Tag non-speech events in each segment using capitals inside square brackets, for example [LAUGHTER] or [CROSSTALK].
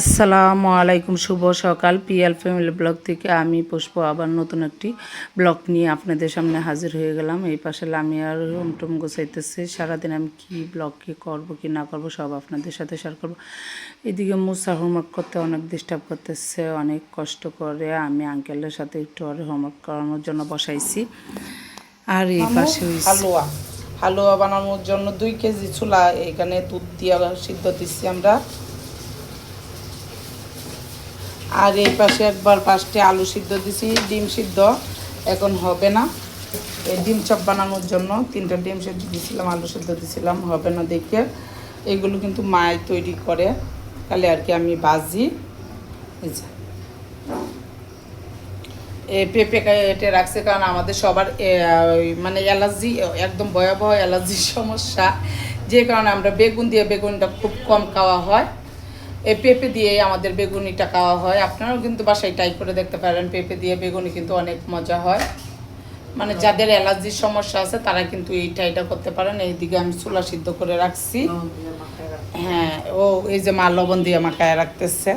আসসালামু আলাইকুম শুভ সকাল। পিএল ফ্যামিলি ব্লগ থেকে আমি পুষ্প আবার নতুন একটি ব্লগ নিয়ে আপনাদের সামনে হাজির হয়ে গেলাম। এই পাশে আমি আর টুম গোছাইতেছি। সারাদিন আমি কি ব্লগ কি করব কি না করব সব আপনাদের সাথে শেয়ার করব। এদিকে মুসা হোমওয়ার্ক করতে অনেক ডিস্টার্ব করতেছে অনেক কষ্ট করে। আমি আঙ্কেলের সাথে একটু আর হোমওয়ার্ক করানোর জন্য বসাইছি। আর এই পাশে হালুয়া। হালুয়া বানানোর জন্য দুই কেজি ছোলা এখানে দুধ দিয়ে সিদ্ধ দিচ্ছি আমরা। আর এই পাশে একবার পাঁচটি আলু সিদ্ধ দিছি, ডিম সিদ্ধ। এখন হবে না। এই ডিম চপ বানানোর জন্য তিনটা ডিম সিদ্ধ দিছিলাম, আলু সিদ্ধ দিছিলাম, হবে না দেখে। এগুলো কিন্তু মায় তৈরি করে তাহলে আর কি আমি বাজি পেঁপে কেটে রাখছে, কারণ আমাদের সবার মানে অ্যালার্জি, একদম ভয়াবহ অ্যালার্জির সমস্যা। যে কারণে আমরা বেগুন দিয়ে বেগুনটা খুব কম খাওয়া হয়। এই পেঁপে দিয়ে আমাদের বেগুনিটা খাওয়া হয়। আপনারাও কিন্তু বাসায় ট্রাই করে দেখতে পারেন পেঁপে দিয়ে বেগুনি কিন্তু অনেক মজা হয়। মানে যাদের অ্যালার্জির সমস্যা আছে তারা কিন্তু এইটা এটা করতে পারেন। এইদিকে আমি চুলা সিদ্ধ করে রাখছি। হ্যাঁ ও এই যে মা লবণ দিয়ে মাখায় রাখতেছে।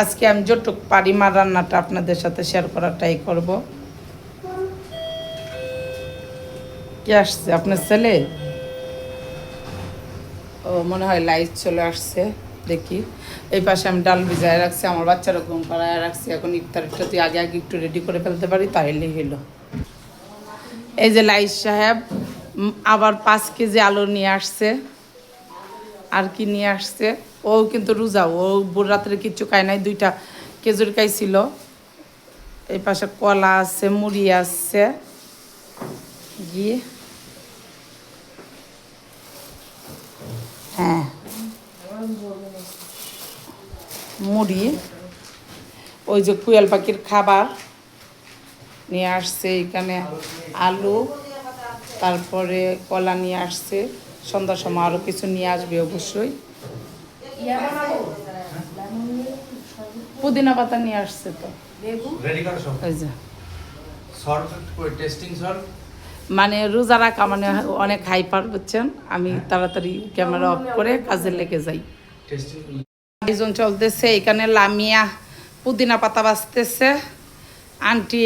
আজকে আমি যতটুক পারি মা রান্নাটা আপনাদের সাথে শেয়ার করার ট্রাই করব। কে আসছে? আপনার ছেলে? ও মনে হয় লাইট চলে আসছে। দেখি। এই পাশে আমি ডাল ভিজায় রাখছি, আমার বাচ্চারা ঘুম পাড়ায় রাখছি। এখন ইফতারটা তুই আগে আগে একটু রেডি করে ফেলতে পারি, তাহলে হলো। এই যে লাইট সাহেব আবার পাঁচ কেজি আলু নিয়ে আসছে। আর কি নিয়ে আসছে? ও কিন্তু রোজা, ও রাত্রে কিচ্ছু খায় নাই, দুইটা খেজুর খাইছিল। এই পাশে কলা আছে, মুড়ি আছে। গিয়ে মুড়ি ওই যে কুয়াল পাখির খাবার নিয়ে আসছে এখানে আলু তারপরে কলা নিয়ে আসছে সন্ধ্যার সময় আরও কিছু নিয়ে আসবে অবশ্যই। পুদিনা পাতা নিয়ে আসছে তো। মানে রোজা রাখা মানে অনেক হাইপার বুঝছেন? আমি তাড়াতাড়ি ক্যামেরা অফ করে কাজে লেগে যাই। টেস্টিং আয়োজন চলতেছে, এখানে লামিয়া পুদিনা পাতা বাঁচতেছে। আন্টি,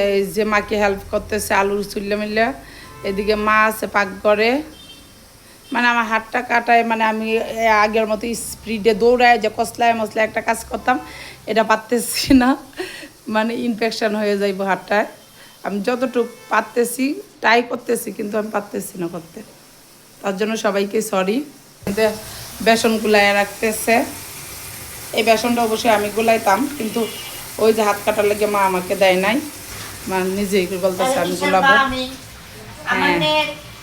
এই যে মাকে হেল্প করতেছে, আলুর চুল্লে মিলে। এদিকে মা আছে পাক পাকঘরে। মানে আমার হাতটা কাটায় মানে আমি আগের মতো স্পিডে দৌড়ায় যে কসলায় মশলায় একটা কাজ করতাম, এটা পারতেছি না। মানে ইনফেকশন হয়ে যাইব হাতটায়। আমি যতটুকু পারতেছি ট্রাই করতেছি, কিন্তু আমি পারতেছি না করতে। তার জন্য সবাইকে সরি বেসন গুলায় রাখতেছে। এই বেসনটা অবশ্যই আমি গুলাইতাম কিন্তু ওই যে হাত কাটার লেগে মা আমাকে দেয় নাই। মা নিজেই বলতেছে আমি গুলাবো। হ্যাঁ।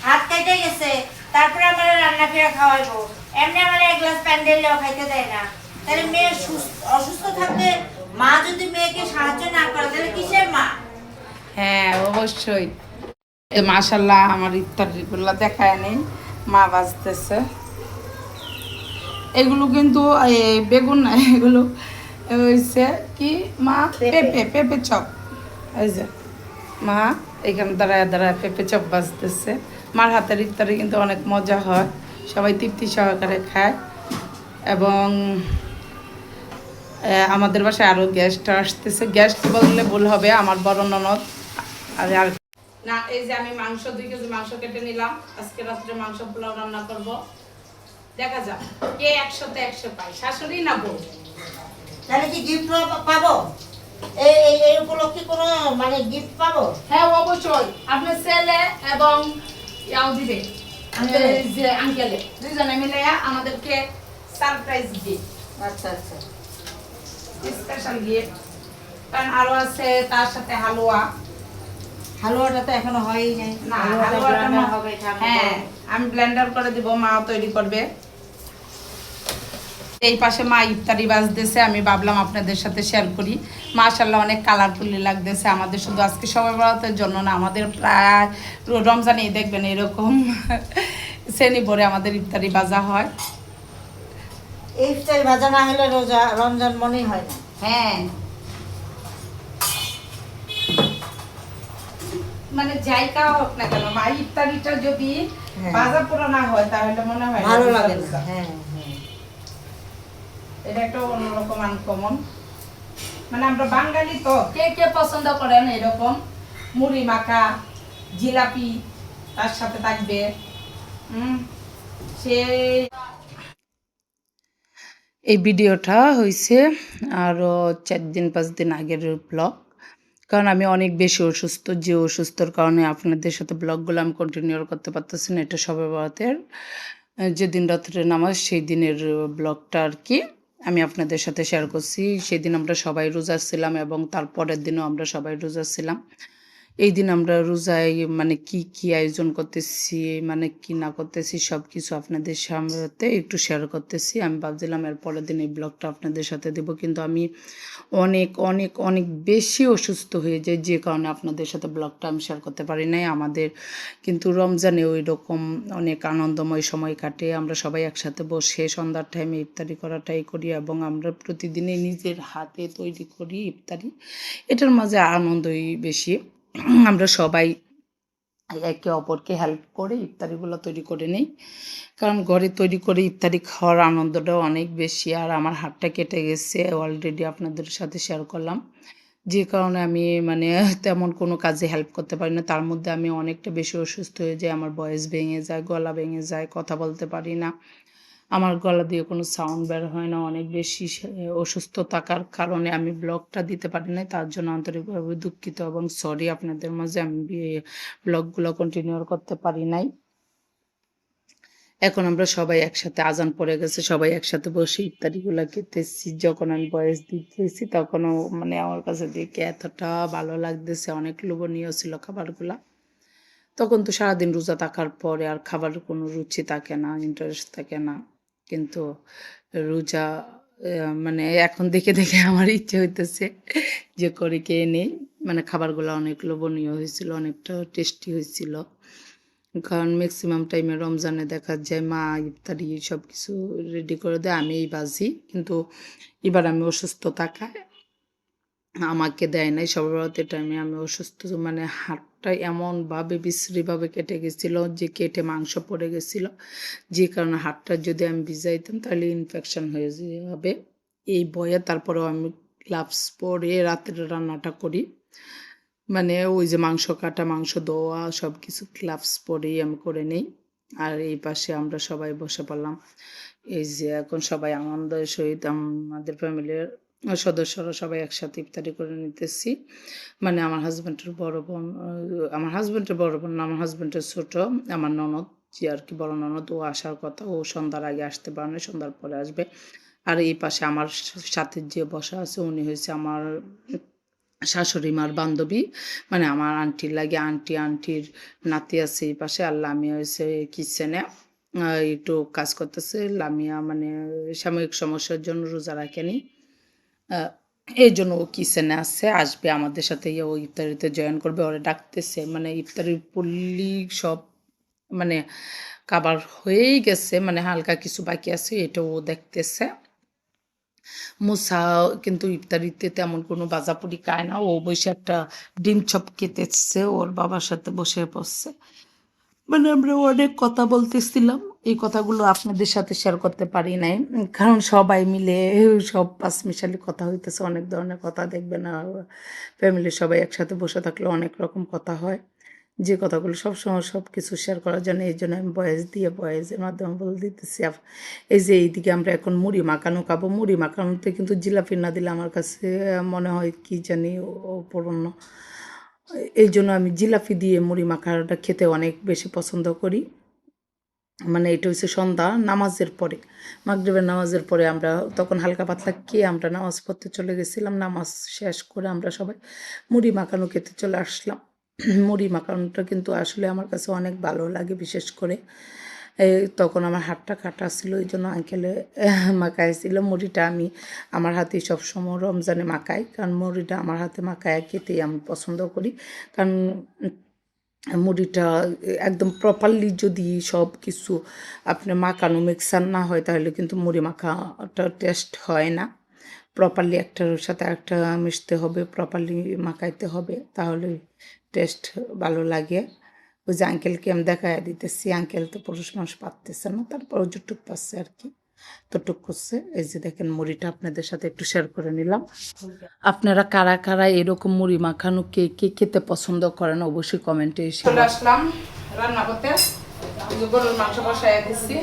হাত কেটে গেছে তারপরে আমার রান্না খাওয়াইবো। এমনি আমার এক গ্লাস প্যান্ডেলও খাইতে দেয় না। তাহলে মেয়ে সুস্থ অসুস্থ মা যদি মেয়েকে সাহায্য না করে তাহলে কিসের মা? হ্যাঁ অবশ্যই। মাশাল্লাহ আমার ইফতারিগুলো দেখায় নেই। মা বাজতেছে এগুলো কিন্তু বেগুন না এগুলো হয়েছে কি? মা পেঁপে। পেঁপে চপ। এই যে মা এখানে দাঁড়ায় দাঁড়ায় পেঁপে চপ বাজতেছে। মার হাতের ইফতারি কিন্তু অনেক মজা হয়। সবাই তৃপ্তি সহকারে খায়। এবং আমাদের বাসায় আরও গ্যাসটা আসতেছে। গেস্ট বললে ভুল হবে আমার বড় ননদ। আর আর না এই যে আমি মাংস দুই কেজি মাংস কেটে নিলাম। আজকে রাত্রে মাংস পোলাও রান্না করব। দেখা যাক কে একশোতে একশো পায় শাশুড়ি না বউ? তাহলে কি গিফট পাবো? এই উপলক্ষে কোনো মানে গিফট পাবো? হ্যাঁ অবশ্যই। আপনার ছেলে এবং ইয়াও দিবে আঙ্কেলে? দুইজনে মিলে আমাদেরকে সারপ্রাইজ আচ্ছা আচ্ছা। স্পেশাল গিফট কারণ আরও আছে তার সাথে হালুয়া। হালুয়াটা তো এখনও হয়ই নাই। না হালুয়াটা হবে হ্যাঁ আমি ব্লেন্ডার করে দিব মা তৈরি করবে। এই পাশে মা ইফতারি বাজতেছে আমি ভাবলাম আপনাদের সাথে শেয়ার করি। মাশাল্লাহ অনেক কালারফুলি লাগতেছে আমাদের শুধু আজকে সবাই বরাতের জন্য না আমাদের প্রায় রমজানেই দেখবেন এরকম [LAUGHS] শ্রেণি ভরে আমাদের ইফতারি বাজা হয়। ইফতারি ভাজা না হলে রোজা রমজান মনেই হয় না। হ্যাঁ। মানে যাই খাওয়া হোক না কেন মা ইফতারিটা যদি হ্যাঁ। বাজা পোড়া না হয় তাহলে মনে হয় ভালো লাগে না হ্যাঁ। এটা একটা অন্যরকম আনকমন মানে আমরা বাঙালি তো কে কে পছন্দ করেন এরকম? মুড়ি মাখা জিলাপি তার সাথে থাকবে সেই এই ভিডিওটা হয়েছে আরও চার দিন পাঁচ দিন আগের ব্লগ কারণ আমি অনেক বেশি অসুস্থ যে অসুস্থর কারণে আপনাদের সাথে ব্লগগুলো আমি কন্টিনিউ করতে পারতেছি না এটা সবে বরাতের আহ, যেদিন রাত্রে নামাজ সেই দিনের ব্লগটা আর কি। আমি আপনাদের সাথে শেয়ার করছি। সেদিন আমরা সবাই রোজা ছিলাম এবং তারপরের দিনও আমরা সবাই রোজা ছিলাম। এই দিন আমরা রোজায় মানে কি কি আয়োজন করতেছি মানে কি না করতেছি সব কিছু আপনাদের সামনে একটু শেয়ার করতেছি। আমি ভাবছিলাম এর পরের দিন এই ব্লগটা আপনাদের সাথে দেব, কিন্তু আমি অনেক অনেক অনেক বেশি অসুস্থ হয়ে যাই, যে কারণে আপনাদের সাথে ব্লগটা আমি শেয়ার করতে পারি নাই। আমাদের কিন্তু রমজানে ওই রকম অনেক আনন্দময় সময় কাটে। আমরা সবাই একসাথে বসে সন্ধ্যার টাইমে ইফতারি করাটাই করি এবং আমরা প্রতিদিনই নিজের হাতে তৈরি করি ইফতারি। এটার মাঝে আনন্দই বেশি। [CLEARS THROAT] আমরা সবাই একে অপরকে হেল্প করে ইফতারিগুলো তৈরি করে নিই। কারণ ঘরে তৈরি করে ইফতারি খাওয়ার আনন্দটাও অনেক বেশি। আর আমার হাতটা কেটে গেছে অলরেডি আপনাদের সাথে শেয়ার করলাম। যে কারণে আমি মানে [LAUGHS] তেমন কোনো কাজে হেল্প করতে পারি না। তার মধ্যে আমি অনেকটা বেশি অসুস্থ হয়ে যাই, আমার বয়স ভেঙে যায়, গলা ভেঙে যায়, কথা বলতে পারি না। আমার গলা দিয়ে কোনো সাউন্ড বের হয় না, অনেক বেশি অসুস্থ থাকার কারণে আমি ব্লগটা দিতে পারি না তার জন্য আন্তরিকভাবে দুঃখিত এবং সরি আপনাদের মাঝে আমি ব্লগগুলো কন্টিনিউ করতে পারি নাই। এখন আমরা সবাই একসাথে, আজান পড়ে গেছে, সবাই একসাথে বসে ইফতারিগুলো খেতেছি, যখন আমি বয়স দিতেছি তখনও মানে আমার কাছে দেখে এতটা ভালো লাগতেছে, অনেক লোভনীয় ছিল খাবারগুলা। তখন তো সারাদিন রোজা থাকার পরে আর খাবার কোনো রুচি থাকে না ইন্টারেস্ট থাকে না। কিন্তু রোজা মানে এখন দেখে দেখে [LAUGHS] আমার ইচ্ছে হইতেছে যে করে খেয়ে নেই। মানে খাবারগুলো অনেক লোভনীয় হয়েছিল, অনেকটা টেস্টি হয়েছিল। কারণ ম্যাক্সিমাম টাইমে রমজানে দেখা যায় মা, ইফতারি সব কিছু রেডি করে দেয় আমি এই বাজি। কিন্তু এবার আমি অসুস্থ থাকায় আমাকে দেয় নাই সর্বরাতের টাইমে আমি অসুস্থ মানে হাতটা এমনভাবে বিশ্রীভাবে কেটে গেছিল যে কেটে মাংস পড়ে গেছিল। যে কারণে হাতটা যদি আমি ভিজাইতাম তাহলে ইনফেকশন হয়ে যাবে। এই বয়ে তারপরেও আমি গ্লাভস পরে রাতের রান্নাটা করি। মানে ওই যে মাংস কাটা, মাংস ধোয়া সব কিছু গ্লাভস পরেই আমি করে নেই। আর এই পাশে আমরা সবাই বসে পড়লাম। এই যে এখন সবাই আনন্দের সহিত আমাদের ফ্যামিলির সদস্যরা সবাই একসাথে ইফতারি করে নিতেছি। মানে আমার হাজব্যান্ডের বড় বোন আমার হাজব্যান্ডের বড় বোন আমার হাজব্যান্ডের ছোট, আমার ননদ, যে আর কি বড় ননদ, ও আসার কথা, ও সন্ধ্যার আগে আসতে পারে না সন্ধ্যার পরে আসবে। আর এই পাশে আমার সাথে যে বসা আছে, উনি হয়েছে আমার শাশুড়ি মার বান্ধবী। মানে আমার আন্টির লাগে আন্টি, আন্টির নাতি আছে এই পাশে, আর লামিয়া হয়েছে কিচেনে একটু কাজ করতেছে, লামিয়া মানে সাময়িক সমস্যার জন্য রোজা রাখেনি। এই জন্য ও কিচেনে আছে? আসবে আমাদের সাথে, ও ইফতারিতে জয়েন করবে, ওরা ডাকতেছে। মানে ইফতারির পল্লী সব মানে কাবার হয়েই গেছে মানে হালকা কিছু বাকি আছে, এটা ও দেখতেছে। মুসা কিন্তু ইফতারিতে তেমন কোনো বাজাপুরি খায় না, ও বসে একটা ডিম চপ খেতেছে ওর বাবার সাথে বসে পড়ছে। মানে আমরা অনেক কথা বলতেছিলাম। এই কথাগুলো আপনাদের সাথে শেয়ার করতে পারি নাই। কারণ সবাই মিলে সব পাঁচ পাঁচমিশালি কথা হইতেছে, অনেক ধরনের কথা দেখবেন আর ফ্যামিলির সবাই একসাথে বসে থাকলে অনেক রকম কথা হয়। যে কথাগুলো সবসময় সব কিছু শেয়ার করার জন্য, এই জন্য আমি বয়েস দিয়ে বয়েসের মাধ্যমে বলে দিতেছি এই যে এইদিকে আমরা এখন মুড়ি মাখানো খাব। মুড়ি মাখানোতে কিন্তু জিলাপি না দিলে আমার কাছে মনে হয় কি জানি অপূর্ণ এই জন্য আমি জিলাপি দিয়ে মুড়ি মাখাটা খেতে অনেক বেশি পছন্দ করি। মানে এটা হচ্ছে সন্ধ্যা, নামাজের পরে। মাগরীবের নামাজের পরে আমরা তখন হালকা পাতলা খেয়ে আমরা নামাজ পড়তে চলে গেছিলাম। নামাজ শেষ করে আমরা সবাই মুড়ি মাখানো খেতে চলে আসলাম। [CLEARS THROAT] মুড়ি মাখানোটা কিন্তু আসলে আমার কাছে অনেক ভালো লাগে, বিশেষ করে তখন আমার হাতটা কাটা ছিল ওই জন্য আঙ্কেলে মাখাইছিল মুড়িটা আমি আমার হাতে সবসময় রমজানে মাখাই, কারণ মুড়িটা আমার হাতে মাখায়, খেতেই আমি পছন্দ করি। কারণ মুড়িটা একদম প্রপারলি যদি সব কিছু আপনি মাখানো মিক্সার না হয়, তাহলে কিন্তু মুড়ি মাখাটা টেস্ট হয় না। প্রপারলি একটার সাথে একটা মিশতে হবে প্রপারলি মাখাইতে হবে, তাহলে টেস্ট ভালো লাগে। ওই যে আঙ্কেলকে আমি দেখা দিতেছি আঙ্কেল তো পুরুষ মানুষ পারতেছে না তারপর যেটুক পাচ্ছে আর কি। তো টুক করছে, এই যে দেখেন মুড়িটা আপনাদের সাথে একটু শেয়ার করে নিলাম। আপনারা কারা কারা এরকম মুড়ি মাখানো কে কে খেতে পছন্দ করেন অবশ্যই কমেন্টে এসে চলে আসলাম রান্না করতে গরুর মাংস বসাই দিচ্ছি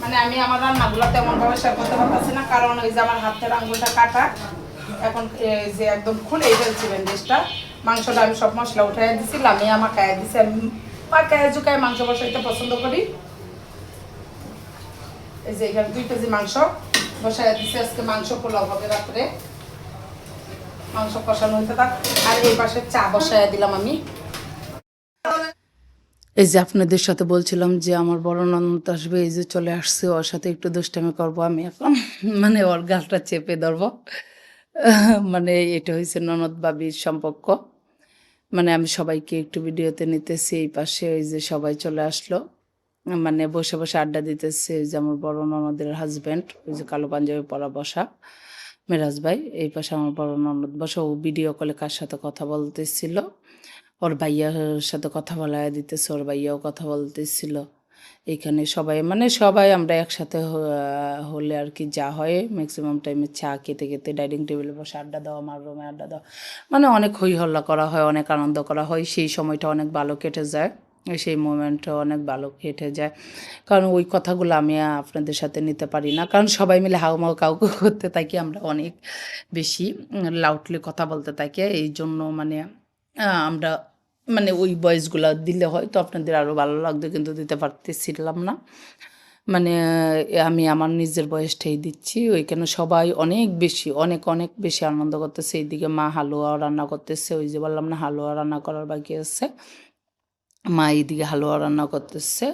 মানে আমি আমার রান্নাগুলো তেমন ভাবে শেয়ার করতে পারতেছি না, কারণ ওই যে আমার হাতের আঙুলটা কাটা, এখন যে একদম খুলেই ফেলছি ব্যান্ডেজটা মাংসটা আমি সব মশলা উঠাই দিছি লামিয়ে আমার খাইয়ে দিছি। আমি পাকায় জুকায় মাংস বসাইতে পছন্দ করি। এই যে এখানে দুই কেজি মাংস বসাই দিছি, আজকে মাংস পোলাও হবে রাত্রে। মাংস কষানো হইতে থাক। আর এই পাশে চা বসায় দিলাম আমি। এই যে আপনাদের সাথে বলছিলাম যে আমার বড় ননদ আসবে, এই যে চলে আসছে, ওর সাথে একটু দুষ্টামি করব আমি এখন। মানে ওর গালটা চেপে ধরবো। [LAUGHS] মানে এটা হয়েছে ননদ বাবির সম্পর্ক। মানে আমি সবাইকে একটু ভিডিওতে নিতেছি, এই পাশে ওই যে সবাই চলে আসলো। মানে বসে বসে আড্ডা দিতেছে যে আমার বড় ননদের হাজব্যান্ড ওই যে কালো পাঞ্জাবি পরা বসা, মেরাজ ভাই। এই পাশে আমার বড় ননদ বসা, ও ভিডিও কলে কার সাথে কথা বলতেছিল? ওর ভাইয়ার সাথে কথা বলা দিতেছে, ওর ভাইয়াও কথা বলতেছিল। এইখানে সবাই মানে সবাই আমরা একসাথে হলে আর কি যা হয়। ম্যাক্সিমাম টাইমে চা খেতে খেতে ডাইনিং টেবিলে বসে আড্ডা দেওয়া আমার রুমে আড্ডা দেওয়া মানে অনেক হই হল্লা করা হয়, অনেক আনন্দ করা হয়। সেই সময়টা অনেক ভালো কেটে যায়। সেই মোমেন্টটা অনেক ভালো কেটে যায়। কারণ ওই কথাগুলো আমি আপনাদের সাথে নিতে পারি না। কারণ সবাই মিলে হাউমাউ কাউকে করতে থাকি আমরা অনেক বেশি লাউডলি কথা বলতে থাকি। এই জন্য মানে আমরা মানে ওই ভয়েসগুলো দিলে হয়তো আপনাদের আরও ভালো লাগতো, কিন্তু দিতে পারতেছিলাম না। মানে আমি আমার নিজের বয়সটাই দিচ্ছি। ওইখানে সবাই অনেক বেশি, অনেক অনেক বেশি আনন্দ করতেছে। এইদিকে মা হালুয়া রান্না করতেছে। ওই যে বললাম না, হালুয়া রান্না করার বাকি আছে। মা এইদিকে হালুয়া রান্না করতেছে।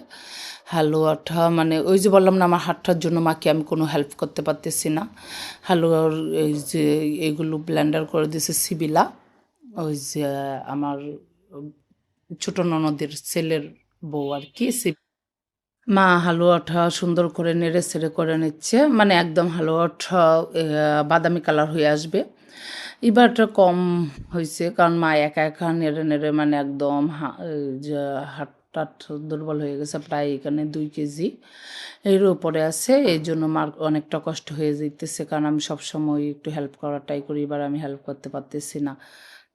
হালুয়াটা মানে ওই যে বললাম না, আমার হাতটার জন্য মাকে আমি কোনো হেল্প করতে পারতেছি না। হালুয়ার এই যে, এগুলো ব্লেন্ডার করে দিয়েছে সিবিলা। ওই যে, আমার ছোট ননদের ছেলের বউ আর কি সি- মা হালুয়াটা সুন্দর করে নেড়ে ছেড়ে করে নিচ্ছে। মানে একদম হালুয়াটা আহ, বাদামি কালার হয়ে আসবে। এবারটা কম হয়েছে কারণ মা একা একা নেড়ে নেড়ে মানে একদম হা- এই যে টাট দুর্বল হয়ে গেছে প্রায় এখানে দুই কেজি। এর উপরে আছে এই জন্য মার অনেকটা কষ্ট হয়ে যেতেছে কারণ আমি সবসময় একটু হেল্প করাটাই করি এবার আমি হেল্প করতে পারতেছি না।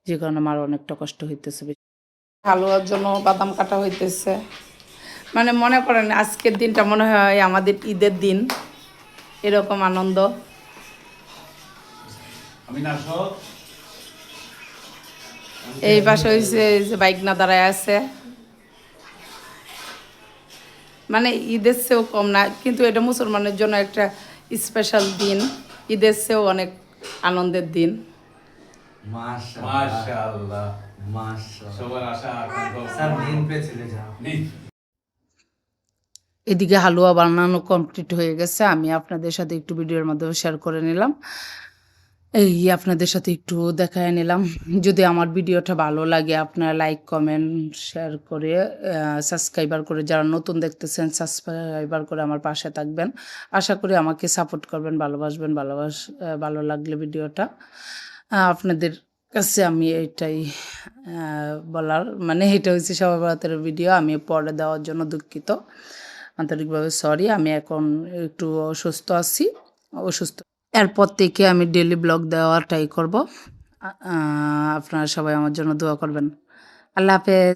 যে কারণে আমার অনেকটা কষ্ট হইতেছে। হালুয়ার জন্য বাদাম কাটা হইতেছে। মানে মনে করেন আজকের দিনটা মনে হয় আমাদের ঈদের দিন। এরকম আনন্দ। এই পাশে হয়েছে যে বাইক না দাঁড়ায় আছে। মানে ঈদের চেয়েও কম না কিন্তু এটা মুসলমানের জন্য একটা স্পেশাল দিন। ঈদের চেয়েও অনেক আনন্দের দিন। মাশাআল্লাহ। মাশাআল্লাহ। সবার আশা স্যার দিন পে চলে যাও এদিকে হালুয়া বানানো কমপ্লিট হয়ে গেছে। আমি আপনাদের সাথে একটু ভিডিওর মাধ্যমে শেয়ার করে নিলাম। এই আপনাদের সাথে একটু দেখায় নিলাম। যদি আমার ভিডিওটা ভালো লাগে আপনারা লাইক কমেন্ট শেয়ার করে সাবস্ক্রাইবার করে যারা নতুন দেখতেছেন সাবস্ক্রাইবার করে আমার পাশে থাকবেন। আশা করি আমাকে সাপোর্ট করবেন ভালোবাসবেন ভালোবাস ভালো লাগলে ভিডিওটা। আপনাদের কাছে আমি এটাই বলার। মানে এটা হচ্ছে সবাই ভারতের ভিডিও আমি পরে দেওয়ার জন্য দুঃখিত। আন্তরিকভাবে সরি আমি এখন একটু অসুস্থ আছি, অসুস্থ। এরপর থেকে আমি ডেলি ব্লগ দেওয়ার ট্রাই করব আপনারা সবাই আমার জন্য দোয়া করবেন। আল্লাহ হাফেজ।